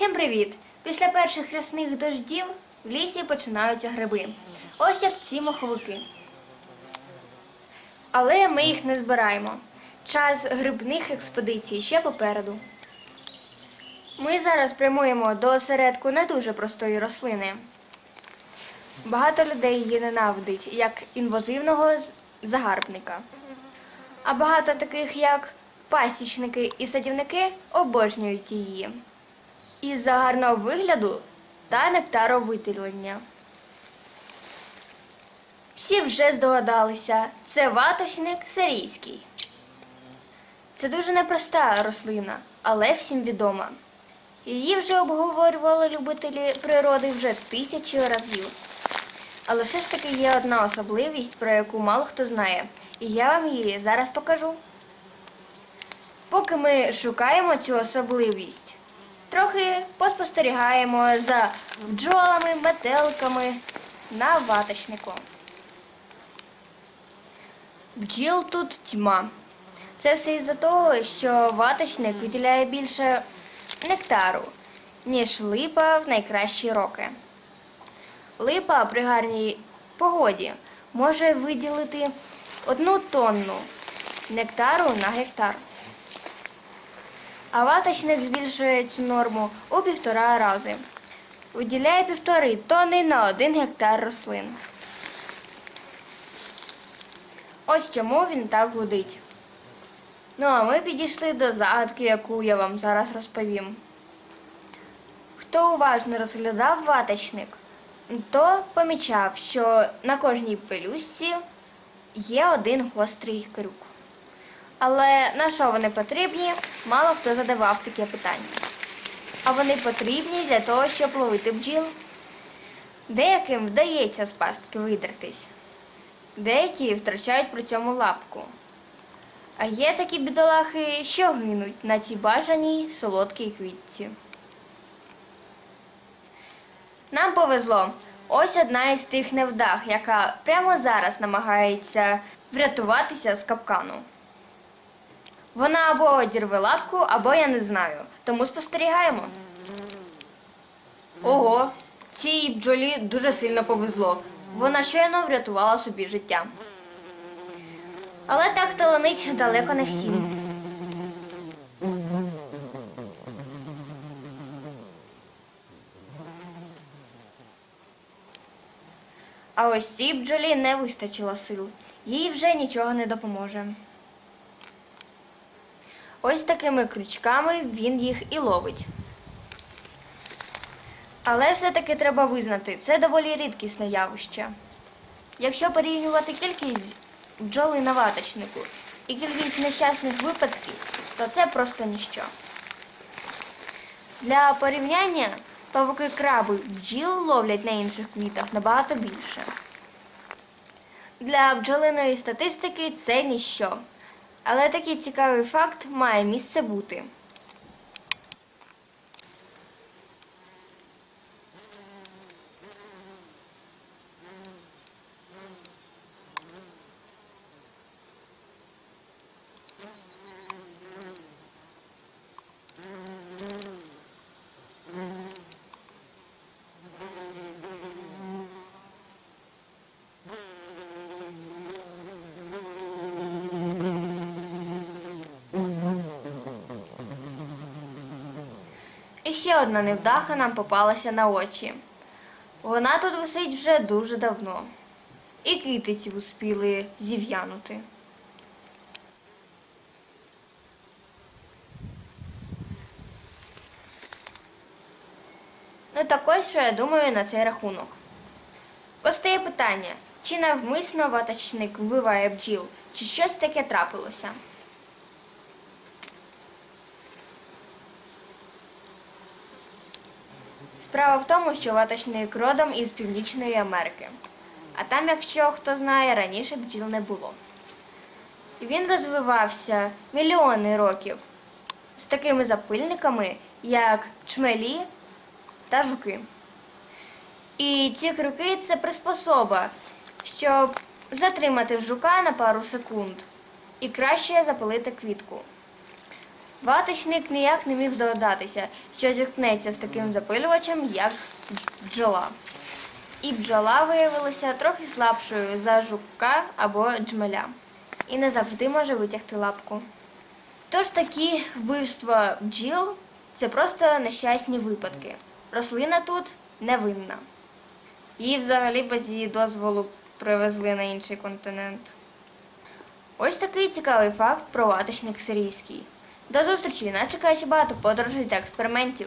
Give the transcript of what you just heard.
Всім привіт! Після перших рясних дождів в лісі починаються гриби. Ось як ці моховики. Але ми їх не збираємо. Час грибних експедицій ще попереду. Ми зараз прямуємо до осередку не дуже простої рослини. Багато людей її ненавидить як інвазивного загарбника. А багато таких, як пасічники і садівники, обожнюють її. Із-за гарного вигляду та нектаровиділення. Всі вже здогадалися, це ваточник сирійський. Це дуже непроста рослина, але всім відома. Її вже обговорювали любителі природи вже тисячі разів. Але все ж таки є одна особливість, про яку мало хто знає, і я вам її зараз покажу. Поки ми шукаємо цю особливість, трохи поспостерігаємо за бджолами, метелками на ваточнику. Бджіл тут тьма. Це все із-за того, що ваточник виділяє більше нектару, ніж липа в найкращі роки. Липа при гарній погоді може виділити одну тонну нектару на гектар. А ваточник збільшує цю норму у півтора рази. Виділяє півтори тонни на один гектар рослин. Ось чому він так гудить. Ну а ми підійшли до загадки, яку я вам зараз розповім. Хто уважно розглядав ваточник, то помічав, що на кожній пелюстці є один гострий крюк. Але на що вони потрібні, мало хто задавав таке питання. А вони потрібні для того, щоб ловити бджіл. Деяким вдається з пастки видертись, деякі втрачають при цьому лапку. А є такі бідолахи, що гинуть на цій бажаній солодкій квітці. Нам повезло. Ось одна із тих невдах, яка прямо зараз намагається врятуватися з капкану. Вона або одірве лапку, або я не знаю. Тому спостерігаємо. Ого, цій бджолі дуже сильно повезло. Вона щойно врятувала собі життя. Але так таланить далеко не всім. А ось цій бджолі не вистачило сил. Їй вже нічого не допоможе. Ось такими крючками він їх і ловить. Але все-таки треба визнати, це доволі рідкісне явище. Якщо порівнювати кількість бджоли на ваточнику і кількість нещасних випадків, то це просто ніщо. Для порівняння павуки краби бджіл ловлять на інших квітах набагато більше. Для бджолиної статистики це ніщо. Але такий цікавий факт має місце бути. І ще одна невдаха нам попалася на очі. Вона тут висить вже дуже давно. І китиці успіли зів'янути. Ну так ось що я думаю на цей рахунок. Постає питання, чи навмисно ваточник вбиває бджіл, чи щось таке трапилося. Справа в тому, що ваточник родом із Північної Америки. А там, якщо хто знає, раніше бджіл не було. Він розвивався мільйони років з такими запильниками, як чмелі та жуки. І ці крюки це приспособа, щоб затримати жука на пару секунд і краще запалити квітку. Ваточник ніяк не міг здогадатися, що зіткнеться з таким запилювачем, як бджола. І бджола виявилася трохи слабшою за жука або джмеля. І не завжди може витягти лапку. Тож такі вбивства бджіл це просто нещасні випадки. Рослина тут невинна. Її взагалі без її дозволу привезли на інший континент. Ось такий цікавий факт про ваточник сирійський. До зустрічі! Нас чекає ще багато подорожей та експериментів.